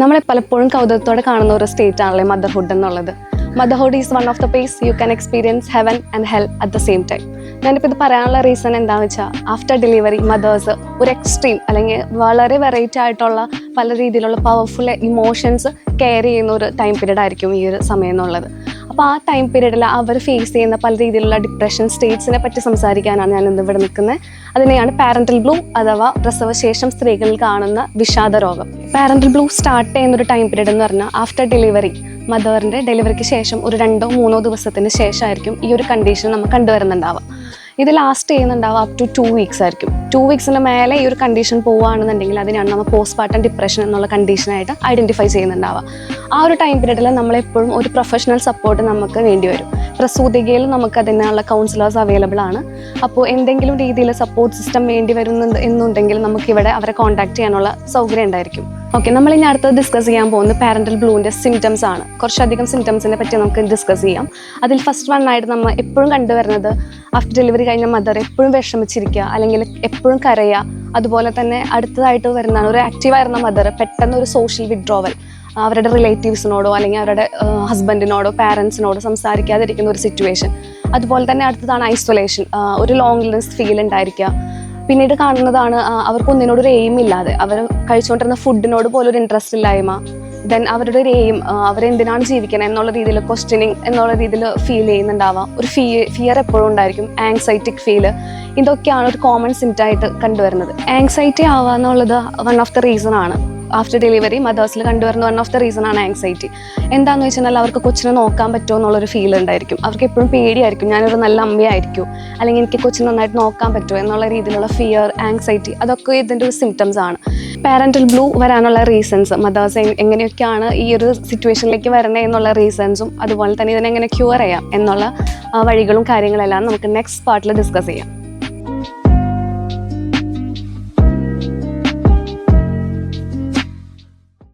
നമ്മളെ പലപ്പോഴും കൗതുകത്തോടെ കാണുന്ന ഒരു സ്റ്റേറ്റ് ആണല്ലേ മദർഹുഡ് എന്നുള്ളത്. Motherhood is one of the place you can experience heaven and hell at the same time ഞാനിപ്പോൾ ഇത് പറയാനുള്ള റീസൺ എന്താണെന്ന് വെച്ചാൽ ആഫ്റ്റർ ഡെലിവറി മദേഴ്സ് ഒരു എക്സ്ട്രീം അല്ലെങ്കിൽ വളരെ വെറൈറ്റി ആയിട്ടുള്ള പല രീതിയിലുള്ള പവർഫുൾ ഇമോഷൻസ് കെയർ ചെയ്യുന്ന ഒരു ടൈം പീരീഡ് ആയിരിക്കും ഈ ഒരു സമയം എന്നുള്ളത്. അപ്പോൾ ആ ടൈം പീരീഡിൽ അവർ ഫേസ് ചെയ്യുന്ന പല രീതിയിലുള്ള ഡിപ്രഷൻ സ്റ്റേറ്റ്സിനെ പറ്റി സംസാരിക്കാനാണ് ഞാൻ ഇന്ന് ഇവിടെ നിൽക്കുന്നത് അതിനെയാണ് പാരന്റൽ ബ്ലൂ അഥവാ പ്രസവശേഷം സ്ത്രീകളിൽ കാണുന്ന വിഷാദ രോഗം. പാരന്റൽ ബ്ലൂ സ്റ്റാർട്ട് ചെയ്യുന്ന ഒരു ടൈം പീരീഡ് എന്ന് പറഞ്ഞാൽ ആഫ്റ്റർ ഡെലിവറി മദറിന്റെ ഡെലിവറിക്ക് ശേഷം ഒരു രണ്ടോ മൂന്നോ ദിവസത്തിന് ശേഷമായിരിക്കും ഈ ഒരു കണ്ടീഷൻ നമ്മൾ കണ്ടുവരുന്നുണ്ടാവുക. ഇത് ലാസ്റ്റ് ചെയ്യുന്നുണ്ടാവുക അപ് ടു ടു വീക്സ് ആയിരിക്കും. ടു വീക്സിന് മേലെ ഈ ഒരു കണ്ടീഷൻ പോവുകയാണെന്നുണ്ടെങ്കിൽ അതിനാണ് നമ്മൾ പോസ്റ്റ് പാർട്ടം ഡിപ്രഷൻ എന്നുള്ള കണ്ടീഷനായിട്ട് ഐഡന്റിഫൈ ചെയ്യുന്നുണ്ടാവുക. ആ ഒരു ടൈം പീരീഡിൽ നമ്മളെപ്പോഴും ഒരു പ്രൊഫഷണൽ സപ്പോർട്ട് നമുക്ക് വേണ്ടി വരും. പ്രസൂതികയിൽ നമുക്ക് അതിനുള്ള കൗൺസിലേഴ്സ് അവൈലബിൾ ആണ്. അപ്പോൾ എന്തെങ്കിലും രീതിയിൽ സപ്പോർട്ട് സിസ്റ്റം വേണ്ടി വരുന്നുണ്ട് എന്നുണ്ടെങ്കിൽ നമുക്കിവിടെ അവരെ കോൺടാക്ട് ചെയ്യാനുള്ള സൗകര്യം ഉണ്ടായിരിക്കും. ഓക്കെ നമ്മൾ ഇനി അടുത്തത് ഡിസ്കസ് ചെയ്യാൻ പോകുന്നത് പാരന്റൽ ബ്ലൂവിന്റെ സിംറ്റംസ് ആണ്. കുറച്ചധികം സിംറ്റംസിനെ പറ്റി നമുക്ക് ഡിസ്കസ് ചെയ്യാം. അതിൽ ഫസ്റ്റ് വൺ ആയിട്ട് നമ്മൾ എപ്പോഴും കണ്ടുവരുന്നത് ആഫ്റ്റർ ഡെലിവറി കഴിഞ്ഞ മദർ എപ്പോഴും വിഷമിച്ചിരിക്കുക അല്ലെങ്കിൽ എപ്പോഴും കരയുക. അതുപോലെ തന്നെ അടുത്തതായിട്ട് വരുന്നതാണ് ഒരു ആക്റ്റീവായിരുന്ന മദർ പെട്ടെന്ന് ഒരു സോഷ്യൽ വിഡ്രോവൽ അവരുടെ റിലേറ്റീവ്സിനോടോ അല്ലെങ്കിൽ അവരുടെ ഹസ്ബൻഡിനോടോ പാരൻസിനോടോ സംസാരിക്കാതിരിക്കുന്ന ഒരു സിറ്റുവേഷൻ അതുപോലെ തന്നെ അടുത്തതാണ് ഐസൊലേഷൻ ഒരു ലോങ്നെസ് ഫീൽ ഉണ്ടായിരിക്കുക. പിന്നീട് കാണുന്നതാണ് അവർക്കൊന്നിനോട് ഒരു എയിം ഇല്ലാതെ. അവർ കഴിച്ചുകൊണ്ടിരുന്ന ഫുഡിനോട് പോലും ഒരു ഇൻട്രസ്റ്റ് ഇല്ലായ്മ. ദെൻ അവരുടെ ഒരു എയിം അവരെന്തിനാണ് ജീവിക്കണം എന്നുള്ള രീതിയിൽ ക്വസ്റ്റ്യനിങ് എന്നുള്ള രീതിയിൽ ഫീൽ ചെയ്യുന്നുണ്ടാവാം. ഒരു ഫീ ഫിയർ എപ്പോഴും ഉണ്ടായിരിക്കും. ആങ്സൈറ്റിക് ഫീൽ ഇതൊക്കെയാണ് ഒരു കോമൺ സിംറ്റായിട്ട് കണ്ടുവരുന്നത്. ആങ്സൈറ്റി ആവുക എന്നുള്ളത് വൺ ഓഫ് ദ റീസൺ ആണ്. ആഫ്റ്റർ ഡെലിവറി മദേഴ്സിൽ കണ്ടുവരുന്ന വൺ ഓഫ് ദ റീസൺ ആണ് ആങ്സൈറ്റി എന്താണെന്ന് വെച്ചാൽ അവർക്ക് കൊച്ചിനെ നോക്കാൻ പറ്റുമോ എന്നുള്ളൊരു ഫീൽ ഉണ്ടായിരിക്കും. അവർക്ക് എപ്പോഴും പേടിയായിരിക്കും ഞാനൊരു നല്ല അമ്മയായിരിക്കും അല്ലെങ്കിൽ എനിക്ക് കൊച്ചിനെ നന്നായിട്ട് നോക്കാൻ പറ്റുമോ? എന്നുള്ള രീതിയിലുള്ള ഫിയർ ആങ്സൈറ്റി അതൊക്കെ ഇതിന്റെ ഒരു സിംറ്റംസ് ആണ്. പാരന്റൽ ബ്ലൂ വരാനുള്ള റീസൺസ് മദേഴ്സ് എങ്ങനെയൊക്കെയാണ് ഈ ഒരു സിറ്റുവേഷനിലേക്ക് വരണേ എന്നുള്ള റീസൺസും അതുപോലെ തന്നെ ഇതിനെങ്ങനെ ക്യൂർ ചെയ്യാം എന്നുള്ള വഴികളും കാര്യങ്ങളെല്ലാം നമുക്ക് നെക്സ്റ്റ് പാർട്ടിൽ ഡിസ്കസ് ചെയ്യാം.